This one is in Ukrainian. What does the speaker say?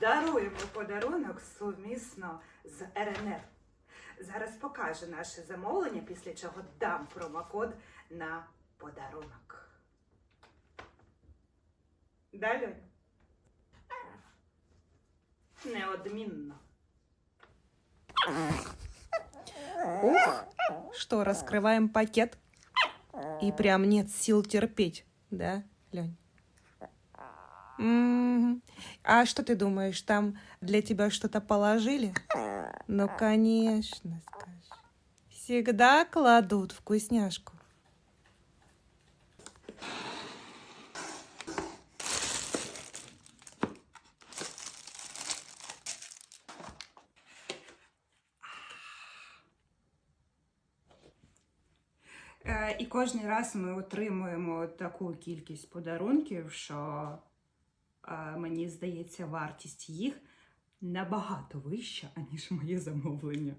Даруємо подарунок сумісно з РНР. Зараз покажу наше замовлення, після чого дам промокод на подарунок. Далі. Неодмінно. Ух, что, раскрываем пакет? И прям нет сил терпеть, да, Лень? М, А что ты думаешь, там для тебя что-то положили? Ну, конечно, скажи. Всегда кладут вкусняшку. Е, І кожен раз ми отримуємо таку кількість подарунків, що е, мені здається, вартість їх набагато вища, аніж моє замовлення.